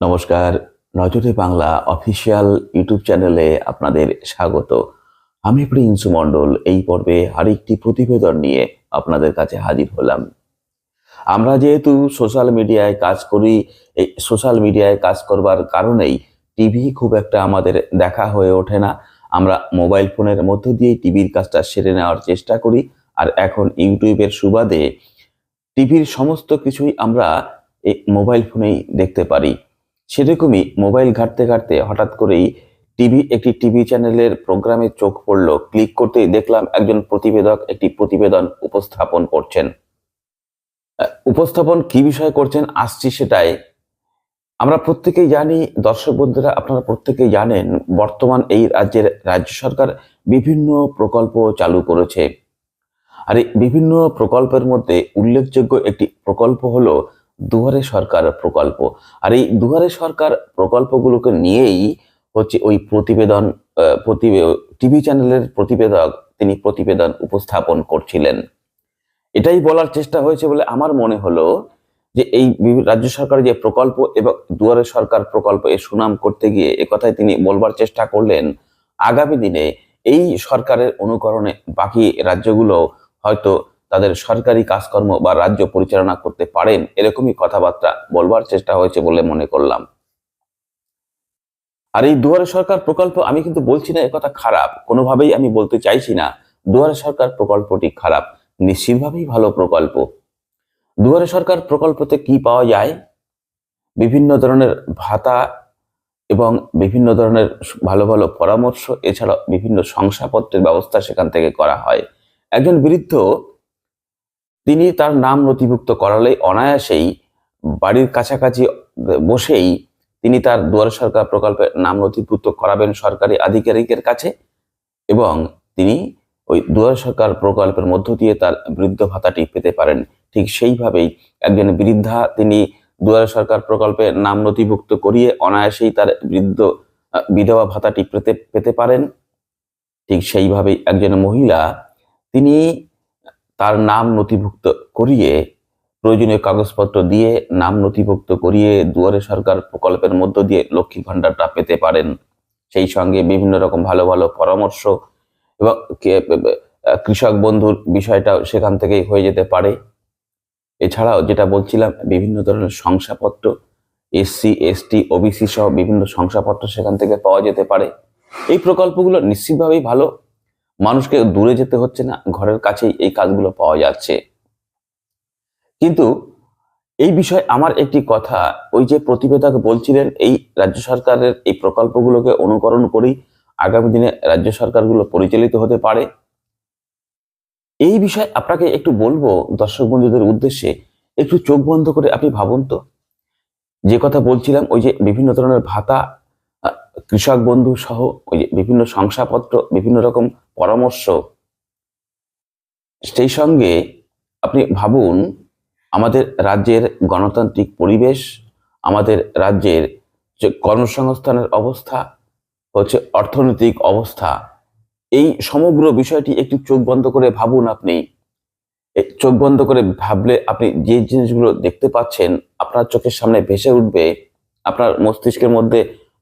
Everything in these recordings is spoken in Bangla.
নমস্কার। নজরে বাংলা অফিসিয়াল ইউটিউব চ্যানেলে আপনাদের স্বাগত। আমি প্রিন্স মণ্ডল। এই পর্বে আরেকটি প্রতিবেদন নিয়ে আপনাদের কাছে হাজির হলাম। আমরা যেহেতু সোশ্যাল মিডিয়ায় কাজ করি এই সোশ্যাল মিডিয়ায় কাজ করবার কারণেই টিভি খুব একটা আমাদের দেখা হয়ে ওঠে না। আমরা মোবাইল ফোনের মধ্য দিয়ে টিভির কাজটা সেরে নেওয়ার চেষ্টা করি আর এখন ইউটিউবের সুবাদে টিভির সমস্ত কিছুই আমরা এই মোবাইল ফোনেই দেখতে পারি। সেরকমই মোবাইল ঘাঁটতে ঘাঁটতে হঠাৎ করেই টিভি, একটি টিভি চ্যানেলের প্রোগ্রামে চোখ পড়ল। ক্লিক করতেই দেখলাম একজন প্রতিবেদক একটি প্রতিবেদন উপস্থাপন করছেন। উপস্থাপন কি বিষয় করছেন আসছি সেটাই। আমরা প্রত্যেকেই জানি, দর্শক বন্ধুরা আপনারা প্রত্যেকেই জানেন, বর্তমান এই রাজ্যের রাজ্য সরকার বিভিন্ন প্রকল্প চালু করেছে। আর বিভিন্ন প্রকল্পের মধ্যে উল্লেখযোগ্য একটি প্রকল্প হলো দুয়ারে সরকার প্রকল্প। আর এই দুয়ারে সরকার প্রকল্পগুলোকে নিয়েই হচ্ছে ওই প্রতিবেদন টিভি চ্যানেলের প্রতিবেদক তিনি প্রতিবেদন উপস্থাপন করছিলেন। এটাই বলার চেষ্টা হয়েছে বলে আমার মনে হলো যে এই রাজ্য সরকারের যে প্রকল্প এবং দুয়ারে সরকার প্রকল্প এর সুনাম করতে গিয়ে একথায় তিনি বলবার চেষ্টা করলেন, আগামী দিনে এই সরকারের অনুকরণে বাকি রাজ্যগুলো হয়তো তাদের সরকারি কাজকর্ম বা রাজ্য পরিচালনা করতে পারেন এরকমই কথাবার্তা বলবার চেষ্টা হয়েছে বলে মনে করলাম। আর এই দুয়ারে সরকার প্রকল্প, আমি কিন্তু বলছি না কথা খারাপ, কোনোভাবেই আমি বলতে চাইছি না। দুয়ারে সরকার প্রকল্পটি খারাপ, নিশ্চিতভাবেই ভালো প্রকল্প। দুয়ারে সরকার প্রকল্পতে কি পাওয়া যায়? বিভিন্ন ধরনের ভাতা এবং বিভিন্ন ধরনের ভালো ভালো পরামর্শ এছাড়া বিভিন্ন শংসাপত্রের ব্যবস্থা সেখান থেকে করা হয়। একজন বৃদ্ধ তিনি তার নাম নথিভুক্ত করালে অনায়াসেই বাড়ির কাছাকাছি বসেই তিনি তার দুয়ার সরকার প্রকল্পে নাম নথিভুক্ত করাবেন সরকারি আধিকারিকের কাছে এবং তিনি ওই দুয়ার সরকার প্রকল্পের মধ্য দিয়ে তার বৃদ্ধ ভাতাটি পেতে পারেন। ঠিক সেইভাবেই একজন বৃদ্ধা তিনি দুয়ার সরকার প্রকল্পে নাম নথিভুক্ত করিয়ে অনায়াসেই তার বৃদ্ধ বিধবা ভাতাটি পেতে পেতে পারেন। ঠিক সেইভাবেই একজন মহিলা তিনি তার নাম নথিভুক্ত করিয়ে প্রয়োজনীয় কাগজপত্র দিয়ে নাম নথিভুক্ত করিয়ে দুয়ারে সরকার প্রকল্পের মধ্য দিয়ে লক্ষ্মী ভাণ্ডারটা পেতে পারেন। সেই সঙ্গে বিভিন্ন রকম ভালো ভালো পরামর্শ এবং কৃষক বন্ধুর বিষয়টাও সেখান থেকেই হয়ে যেতে পারে। এছাড়াও যেটা বলছিলাম, বিভিন্ন ধরনের শংসাপত্র এসসি এসটি ওবিসি সহ বিভিন্ন শংসাপত্র সেখান থেকে পাওয়া যেতে পারে। এই প্রকল্পগুলো নিশ্চিতভাবেই ভালো। মানুষকে দূরে যেতে হচ্ছে না, ঘরের কাছেই এই কাজগুলো পাওয়া যাচ্ছে। কিন্তু এই বিষয়ে আমার একটি কথা, ওই যে প্রতিবেদক বলছিলেন, এই রাজ্য সরকারের এই প্রকল্পগুলোকে অনুকরণ করেই আগামী দিনে রাজ্য সরকারগুলো পরিচালিত হতে পারে। এই বিষয়ে আপনাকে একটু বলব, দর্শক বন্ধুদের উদ্দেশ্যে, একটু চোখ বন্ধ করে আপনি ভাবুন তো। যে কথা বলছিলাম, ওই যে বিভিন্ন ধরনের ভাতা কৃষক বন্ধু সহ ওই বিভিন্ন শংসাপত্র, বিভিন্ন রকম পরামর্শ, সেই সঙ্গে আপনি ভাবুন, আমাদের রাজ্যের গণতান্ত্রিক পরিবেশ, আমাদের রাজ্যের যে কর্মসংস্থানের অবস্থা, হচ্ছে অর্থনৈতিক অবস্থা, এই সমগ্র বিষয়টি একটু চোখ বন্ধ করে ভাবুন আপনি। চোখ বন্ধ করে ভাবলে আপনি যে জিনিসগুলো দেখতে পাচ্ছেন, আপনার চোখের সামনে ভেসে উঠবে, আপনার মস্তিষ্কের মধ্যে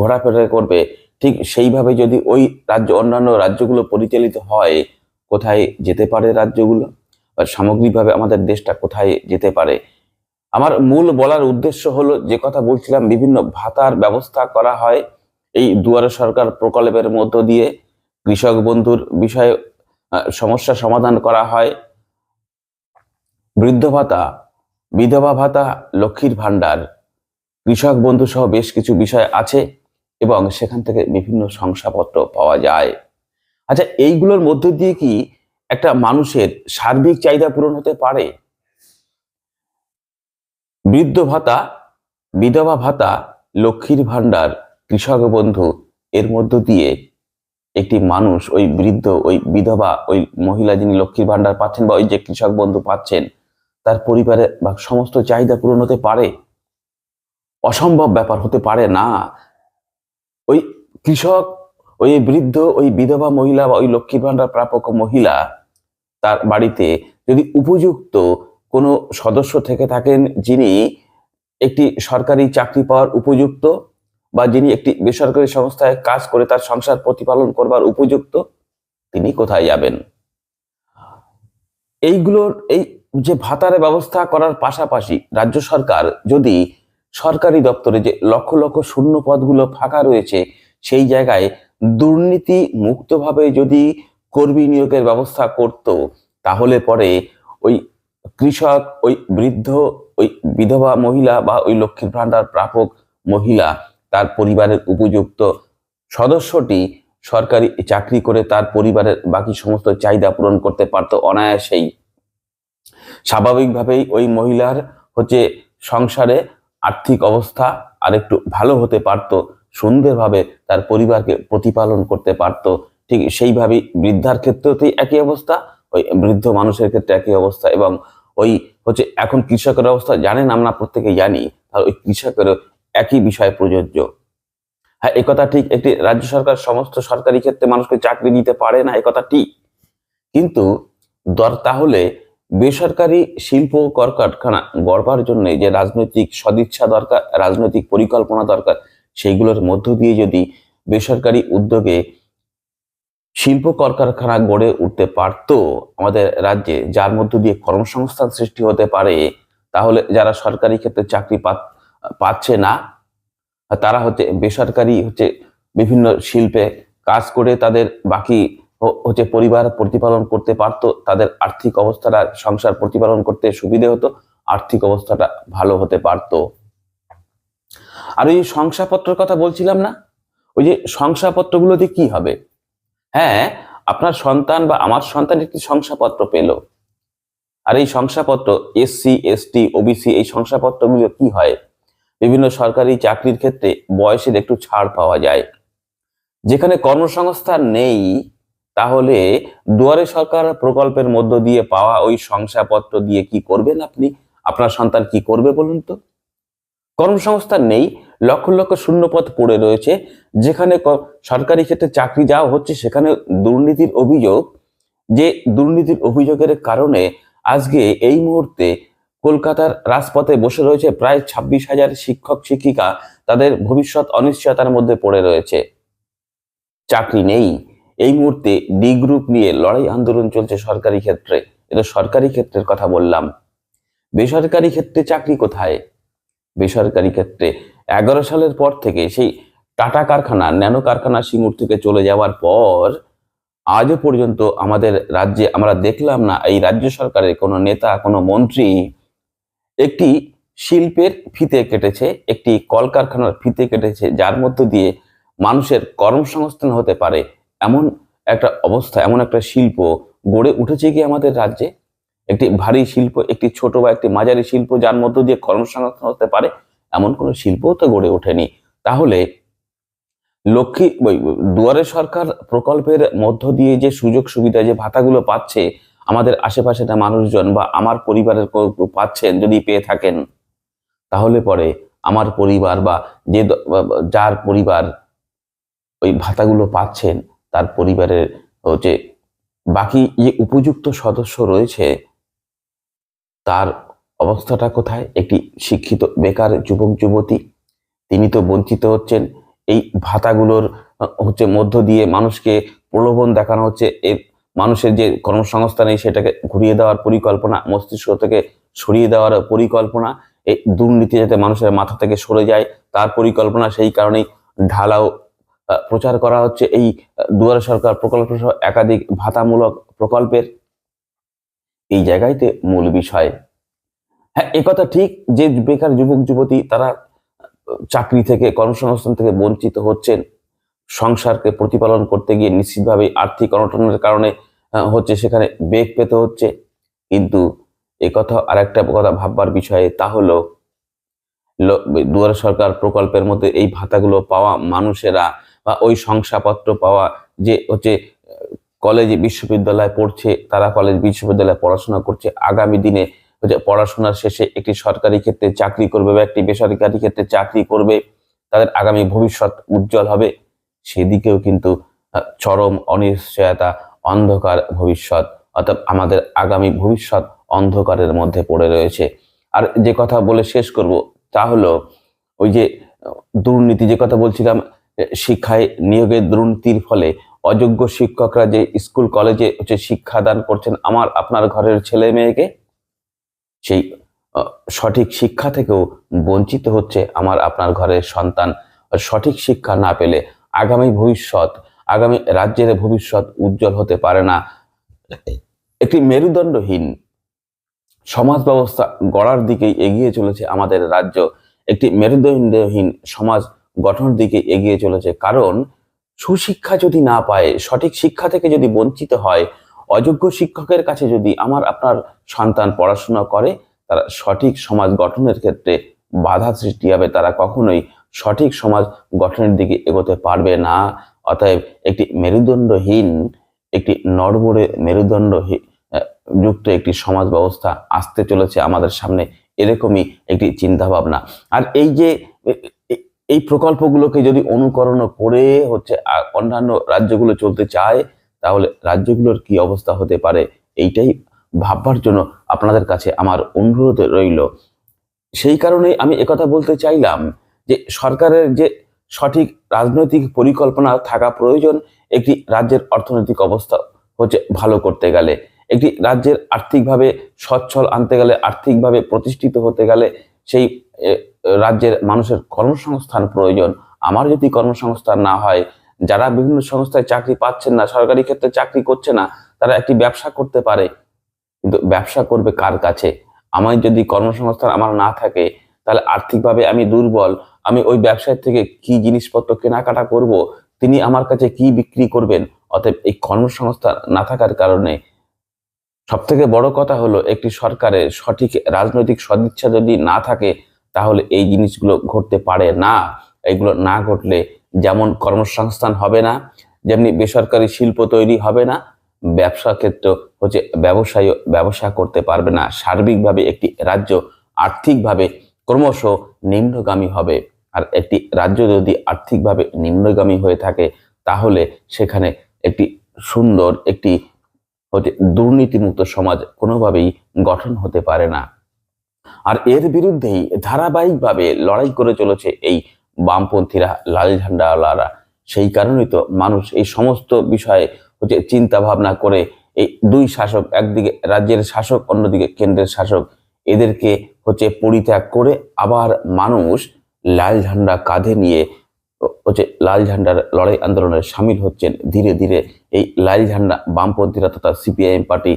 ঘোরাফেরা করবে, ঠিক সেইভাবে যদি ওই রাজ্য, অন্যান্য রাজ্যগুলো পরিচালিত হয়, কোথায় যেতে পারে রাজ্যগুলো? বা সামগ্রিকভাবে আমাদের দেশটা কোথায় যেতে পারে? আমার মূল বলার উদ্দেশ্য হলো যে কথা বলছিলাম, বিভিন্ন ভাতার ব্যবস্থা করা হয় এই দুয়ারে সরকার প্রকল্পের মধ্য দিয়ে। কৃষক বন্ধুর বিষয়ে সমস্যা সমাধান করা হয়। বৃদ্ধ ভাতা, বিধবা ভাতা, লক্ষ্মীর ভাণ্ডার, কৃষক বন্ধু সহ বেশ কিছু বিষয় আছে। এবং সেখান থেকে বিভিন্ন শংসাপত্র পাওয়া যায়। আচ্ছা এইগুলোর মধ্য দিয়ে কি একটা মানুষের সার্বিক চাহিদা পূরণ হতে পারে? বৃদ্ধ ভাতা, বিধবা ভাতা, লক্ষ্মীর ভাণ্ডার, কৃষক বন্ধু, এর মধ্য দিয়ে একটি মানুষ ওই বৃদ্ধ, ওই বিধবা, ওই মহিলা যিনি লক্ষ্মীর ভাণ্ডার পাচ্ছেন বা ওই যে কৃষক বন্ধু পাচ্ছেন, তার পরিবারে বা সমস্ত চাহিদা পূরণ হতে পারে? অসম্ভব ব্যাপার হতে পারে না। ওই কৃষক, ওই বৃদ্ধ, ওই বিধবা মহিলা বা ওই লক্ষ্মীর ভাণ্ডার প্রাপক মহিলা তার বাড়িতে যদি উপযুক্ত কোনো সদস্য থেকে থাকেন যিনি একটি সরকারি চাকরি পাওয়ার উপযুক্ত বা যিনি একটি বেসরকারি সংস্থায় কাজ করে তার সংসার প্রতিপালন করবার উপযুক্ত, তিনি কোথায় যাবেন? এইগুলোর, এই যে ভাতার ব্যবস্থা করার পাশাপাশি রাজ্য সরকার যদি সরকারি দপ্তরে যে লক্ষ লক্ষ শূন্য পদগুলো ফাঁকা রয়েছে, সেই জায়গায় দুর্নীতি মুক্তভাবে যদি কর্মী নিয়োগের ব্যবস্থা করত, তাহলে পরে ওই কৃষক, ওই বৃদ্ধ, ওই বিধবা মহিলা বা ওই লক্ষ্মীর ভাণ্ডার প্রাপক মহিলা, তার পরিবারের উপযুক্ত সদস্যটি সরকারি চাকরি করে তার পরিবারের বাকি সমস্ত চাহিদা পূরণ করতে পারত অনায়াসেই। স্বাভাবিকভাবেই ওই মহিলার হচ্ছে সংসারে আর্থিক অবস্থা আরেকটু ভালো হতে পারত, সুন্দরভাবে তার পরিবারকে প্রতিপালন করতে পারত। ঠিক সেইভাবেই বৃদ্ধার ক্ষেত্রেতেই একই অবস্থা, ওই বৃদ্ধ মানুষের ক্ষেত্রে একই অবস্থা এবং ওই হচ্ছে এখন কৃষকের অবস্থা জানেন আমরা প্রত্যেকে জানি আর ওই কৃষকেরও একই বিষয় প্রযোজ্য। হ্যাঁ একথা ঠিক, একটি রাজ্য সরকার সমস্ত সরকারি ক্ষেত্রে মানুষকে চাকরি দিতে পারে না একথা ঠিক। কিন্তু দর তাহলে বেসরকারি শিল্প কলকারখানা গড়বার জন্য যে রাজনৈতিক সদিচ্ছা দরকার, রাজনৈতিক পরিকল্পনা দরকার, সেইগুলোর মধ্য দিয়ে যদি বেসরকারি উদ্যোগে শিল্প কলকারখানা গড়ে উঠতে পারত আমাদের রাজ্যে, যার মধ্য দিয়ে কর্মসংস্থান সৃষ্টি হতে পারে, তাহলে যারা সরকারি ক্ষেত্রে চাকরি পাচ্ছে না, তারা হচ্ছে বেসরকারি হচ্ছে বিভিন্ন শিল্পে কাজ করে তাদের বাকি হচ্ছে পরিবার প্রতিপালন করতে পারত, তাদের আর্থিক অবস্থাটা, সংসার প্রতিপালন করতে সুবিধে হতো, আর্থিক অবস্থাটা ভালো হতে পারত। আর ওই শংসাপত্রের কথা বলছিলাম না? ওই যে শংসাপত্রগুলোতে কি হবে? হ্যাঁ আপনার সন্তান বা আমার সন্তান একটি শংসাপত্র পেল। আর এই শংসাপত্র এসসি এসটি ওবিসি এই শংসাপত্রগুলো কি হয়? বিভিন্ন সরকারি চাকরির ক্ষেত্রে বয়সের একটু ছাড় পাওয়া যায়। যেখানে কর্মসংস্থান নেই তাহলে দুয়ারে সরকার প্রকল্পের মধ্য দিয়ে পাওয়া ওই শংসাপত্র দিয়ে কি করবেন আপনি? আপনার সন্তান কি করবে বলুন তো? কর্মসংস্থান নেই, লক্ষ লক্ষ শূন্যপদ পড়ে রয়েছে, যেখানে সরকারি ক্ষেত্রে চাকরি যাওয়া হচ্ছে, সেখানে দুর্নীতির অভিযোগ। যে দুর্নীতির অভিযোগের কারণে আজকে এই মুহূর্তে কলকাতার রাজপথে বসে রয়েছে প্রায় ছাব্বিশ হাজার শিক্ষক, শিক্ষিকা, তাদের ভবিষ্যৎ অনিশ্চয়তার মধ্যে পড়ে রয়েছে। চাকরি নেই। এই মুহূর্তে ডি গ্রুপ নিয়ে লড়াই আন্দোলন চলছে সরকারি ক্ষেত্রে। এটা সরকারি ক্ষেত্রের কথা বললাম। বেসরকারি ক্ষেত্রে চাকরি কোথায়? বেসরকারি ক্ষেত্রে এগারো সালের পর থেকে সেই টাটা কারখানা, ন্যানো কারখানা সিঙ্গুর থেকে চলে যাওয়ার পর আজও পর্যন্ত আমাদের রাজ্যে, আমরা দেখলাম না এই রাজ্য সরকারের কোনো নেতা, কোনো মন্ত্রী একটি শিল্পের ফিতে কেটেছে, একটি কলকারখানার ফিতে কেটেছে, যার মধ্য দিয়ে মানুষের কর্মসংস্থান হতে পারে। এমন একটা অবস্থা, এমন একটা শিল্প গড়ে উঠেছে কি আমাদের রাজ্যে? একটি ভারী শিল্প, একটি ছোট বা একটি মাঝারি শিল্প যার মধ্য দিয়ে কর্মসংস্থান হতে পারে, এমন কোনো শিল্পও তো গড়ে ওঠেনি। তাহলে লক্ষ্মী, ওই দুয়ারে সরকার প্রকল্পের মধ্য দিয়ে যে সুযোগ সুবিধা, যে ভাতাগুলো পাচ্ছে, আমাদের আশেপাশে না মানুষজন বা আমার পরিবারের পাচ্ছেন, যদি পেয়ে থাকেন, তাহলে পরে আমার পরিবার বা যে যার পরিবার ওই ভাতাগুলো পাচ্ছেন তার পরিবারের হচ্ছে বাকি যে উপযুক্ত সদস্য রয়েছে, তার অবস্থাটা কোথায়? একটি শিক্ষিত বেকার যুবক, যুবতী। তিনি তো বঞ্চিত হচ্ছেন। এই ভাতাগুলোর হচ্ছে মধ্য দিয়ে মানুষকে প্রলোভন দেখানো হচ্ছে। এর মানুষের যে কর্মসংস্থান নেই সেটাকে ঘুরিয়ে দেওয়ার পরিকল্পনা, মস্তিষ্ক থেকে সরিয়ে দেওয়ার পরিকল্পনা, এই দুর্নীতি যাতে মানুষের মাথা থেকে সরে যায়, তার পরিকল্পনা সেই কারণেই ঢালাও প্রচার করা হচ্ছে এই দুয়ারে সরকার প্রকল্প সহ একাধিক ভাতামূলক প্রকল্পের। এই জায়গাইতে মূল বিষয়। হ্যাঁ একথা ঠিক যে বেকার যুবক, যুবতী তারা চাকরি থেকে, কর্মসংস্থান থেকে বঞ্চিত হচ্ছেন। সংসারকে প্রতিপালন করতে গিয়ে নিশ্চিতভাবে আর্থিক অনটনের কারণে হচ্ছে সেখানে বেগ পেতে হচ্ছে। কিন্তু একথা আর একটা কথা ভাববার বিষয়ে তা হলো দুয়ারে সরকার প্রকল্পের মধ্যে এই ভাতাগুলো পাওয়া মানুষেরা বা ওই শংসাপত্র পাওয়া যে হচ্ছে, কলেজ বিশ্ববিদ্যালয়ে পড়ছে, তারা কলেজ বিশ্ববিদ্যালয়ে পড়াশোনা করছে, আগামী দিনে হচ্ছে পড়াশোনার শেষে একটি সরকারি ক্ষেত্রে চাকরি করবে বা একটি বেসরকারি ক্ষেত্রে চাকরি করবে, তাদের আগামী ভবিষ্যৎ উজ্জ্বল হবে, সেদিকেও কিন্তু চরম অনিশ্চয়তা, অন্ধকার ভবিষ্যৎ, অর্থাৎ আমাদের আগামী ভবিষ্যৎ অন্ধকারের মধ্যে পড়ে রয়েছে। আর যে কথা বলে শেষ করব তা হলো, ওই যে দুর্নীতি, যে কথা বলছিলাম শিক্ষায় নিয়োগের দুর্নীতির ফলে অযোগ্য শিক্ষকরা যে স্কুল, কলেজে হচ্ছে শিক্ষাদান করছেন আমার, আপনার ঘরের ছেলে মেয়েকে, সেই সঠিক শিক্ষা থেকেও বঞ্চিত হচ্ছে আমার, আপনার ঘরের সন্তান। সঠিক শিক্ষা না পেলে আগামী ভবিষ্যৎ, আগামী রাজ্যের ভবিষ্যৎ উজ্জ্বল হতে পারে না। একটি মেরুদণ্ডহীন সমাজ ব্যবস্থা গড়ার দিকে এগিয়ে চলেছে আমাদের রাজ্য। একটি মেরুদণ্ডহীন সমাজ গঠনের দিকে এগিয়ে চলেছে। কারণ, সুশিক্ষা যদি না পায়, সঠিক শিক্ষা থেকে যদি বঞ্চিত হয়, অযোগ্য শিক্ষকের কাছে যদি আমার, আপনার সন্তান পড়াশোনা করে, তারা সঠিক সমাজ গঠনের ক্ষেত্রে বাধা সৃষ্টি হবে। তারা কখনোই সঠিক সমাজ গঠনের দিকে এগোতে পারবে না। অতএব একটি মেরুদণ্ডহীন, একটি নড়বড়ে মেরুদণ্ড যুক্ত একটি সমাজ ব্যবস্থা আসতে চলেছে আমাদের সামনে। এরকমই একটি চিন্তা ভাবনা আর এই যে এই প্রকল্পগুলোকে যদি অনুকরণ করে হচ্ছে অন্যান্য রাজ্যগুলো চলতে চায়, তাহলে রাজ্যগুলোর কি অবস্থা হতে পারে এইটাই ভাববার জন্য আপনাদের কাছে আমার অনুরোধ রইল। সেই কারণে আমি একথা বলতে চাইলাম যে সরকারের যে সঠিক রাজনৈতিক পরিকল্পনা থাকা প্রয়োজন, একটি রাজ্যের অর্থনৈতিক অবস্থা হচ্ছে ভালো করতে গেলে, একটি রাজ্যের আর্থিকভাবে সচ্ছল আনতে গেলে, আর্থিকভাবে প্রতিষ্ঠিত হতে গেলে সেই রাজ্যের মানুষের কর্মসংস্থান প্রয়োজন। আমার যদি কর্মসংস্থান না হয়, যারা বিভিন্ন সংস্থায় চাকরি পাচ্ছেন না, সরকারি ক্ষেত্রে চাকরি করছে না, তারা একটি ব্যবসা করতে পারে। কিন্তু ব্যবসা করবে কার কাছে? আমার যদি কর্মসংস্থান আমার না থাকে, তাহলে আর্থিকভাবে আমি দুর্বল। আমি ওই ব্যবসায় থেকে কি জিনিসপত্র কেনাকাটা করব? তিনি আমার কাছে কি বিক্রি করবেন? অতএব এই কর্মসংস্থান না থাকার কারণে সব থেকে বড় কথা হলো, একটি সরকারের সঠিক রাজনৈতিক সদিচ্ছা যদি না থাকে তাহলে এই জিনিসগুলো ঘটতে পারে না। এগুলো না ঘটলে যেমন কর্মসংস্থান হবে না, যেমনি বেসরকারি শিল্প তৈরি হবে না, ব্যবসা ক্ষেত্র হচ্ছে ব্যবসায়ী ব্যবসা করতে পারবে না। সার্বিকভাবে একটি রাজ্য আর্থিকভাবে ক্রমশ নিম্নগামী হবে। আর একটি রাজ্য যদি আর্থিকভাবে নিম্নগামী হয়ে থাকে, তাহলে সেখানে একটি সুন্দর একটি হচ্ছে দুর্নীতিমুক্ত সমাজ কোনোভাবেই গঠন হতে পারে না। আর এর বিরুদ্ধেই ধারাবাহিকভাবে লড়াই করে চলেছে এই বামপন্থীরা, লাল ঝান্ডাওয়ালারা। সেই কারণেই তো মানুষ এই সমস্ত বিষয়ে হচ্ছে চিন্তা ভাবনা করে এই দুই শাসক, একদিকে রাজ্যের শাসক, অন্যদিকে কেন্দ্রের শাসক, এদেরকে হচ্ছে পরিত্যাগ করে আবার মানুষ লাল ঝান্ডা কাঁধে নিয়ে হচ্ছে লাল ঝান্ডার লড়াই আন্দোলনে সামিল হচ্ছেন। ধীরে ধীরে এই লাল ঝান্ডা বামপন্থীরা তথা সিপিআইএম পার্টি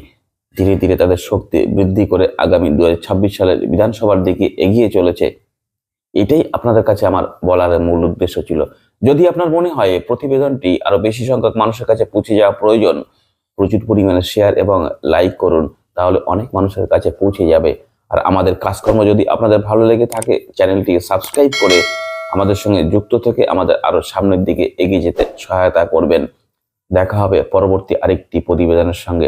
ধীরে ধীরে তাদের শক্তি বৃদ্ধি করে আগামী দু হাজার ছাব্বিশ সালের বিধানসভার দিকে এগিয়ে চলেছে। এটাই আপনাদের কাছে আমার বলার মূল উদ্দেশ্য ছিল। যদি আপনার মনে হয় প্রতিবেদনটি আরও বেশি সংখ্যক মানুষের কাছে পৌঁছে যাওয়া প্রয়োজন, প্রচুর পরিমাণে শেয়ার এবং লাইক করুন, তাহলে অনেক মানুষের কাছে পৌঁছে যাবে। আর আমাদের কাজকর্ম যদি আপনাদের ভালো লেগে থাকে, চ্যানেলটিকে সাবস্ক্রাইব করে আমাদের সঙ্গে যুক্ত থেকে আমাদের আরও সামনের দিকে এগিয়ে যেতে সহায়তা করবেন। দেখা হবে পরবর্তী আরেকটি প্রতিবেদনের সঙ্গে।